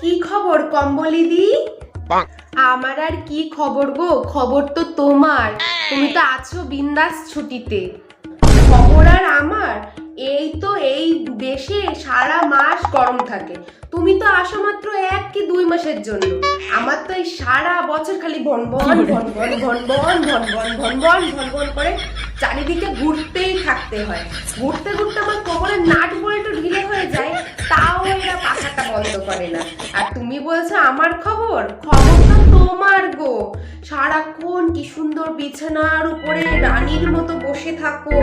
কি খবর কম্বলিদি আমার আর কি খবর গো? খবর তো তোমার। তুমি তো আছো বিন্দাস ছুটিতে। খবর আর আমার? এই তো এই দেশে সারা মাস গরম থাকে। তুমি তো আসো মাত্র এক কি দুই মাসের জন্য। আমার তো এই সারা বছর খালি ভন ভন ভন ভন ভন ভন ভন ভন ভন ভন ভন ভন করে চারিদিকে ঘুরতেই থাকতে হয়। ঘুরতে ঘুরতে আমার কোমরের নাট বলে বল্টু ঢিলে হয়ে যায়। তাও করে না। আর তুমি বলছো আমার খবর? খবর তো তোমার গো। সারাক্ষণ কি সুন্দর বিছানার উপরে রানীর মতো বসে থাকো।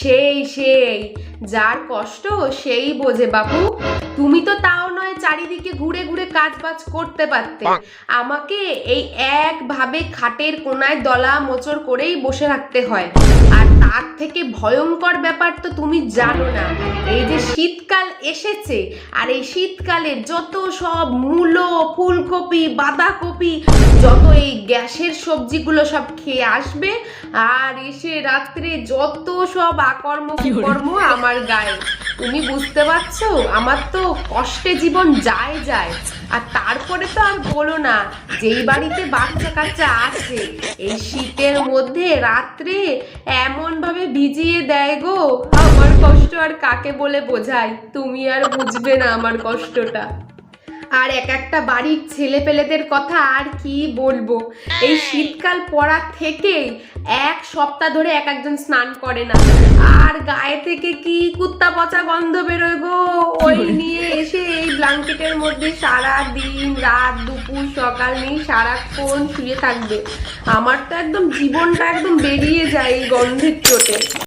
সেই সেই। যার কষ্ট সেই বোঝে বাবু তুমি তো তাও নয় চারিদিকে ঘুরে ঘুরে কাজ বাজ করতে পারতে। আমাকে এই একভাবে খাটের কোনায় দলা মোচড় করেই বসে রাখতে হয়। আর তার থেকে ভয়ঙ্কর ব্যাপার তো তুমি জানো না। এই যে শীতকাল এসেছে আর এই শীতকালের যত সব মূলো ফুলকপি বাঁধাকপি যত এই গ্যাসের সবজিগুলো সব খেয়ে আসবে আর এসে রাত্রে যত সব আকর্ম কর্ম আমার গায়ে। তুমি বুঝতে পারছ? আমার তো কষ্টে জীবন যায় যায়। আর তারপরে তো আর বলো না, যেই বাড়িতে বাচ্চা কাচ্চা আছে, এই শীতের মধ্যে রাত্রে এমন ভাবে ভিজিয়ে দেয় গো। আমার কষ্ট আর কাকে বলে বোঝাই তুমি আর বুঝবে না আমার কষ্টটা। আর এক একটা বাড়ির ছেলে পেলেদের কথা আর কি বলব? এই শীতকাল পড়া থেকেই এক সপ্তাহ ধরে এক একজন স্নান করে না। আর গায়ে থেকে কি কুত্তা পচা গন্ধ বেরোয় গো? ওই নিয়ে এসে এই ব্ল্যাঙ্কেটের মধ্যে সারা দিন রাত দুপুর সকাল নেই সারাক্ষণ শুয়ে থাকবে। আমার তো একদম জীবনটা একদম বেরিয়ে যায় এই গন্ধের চোটে।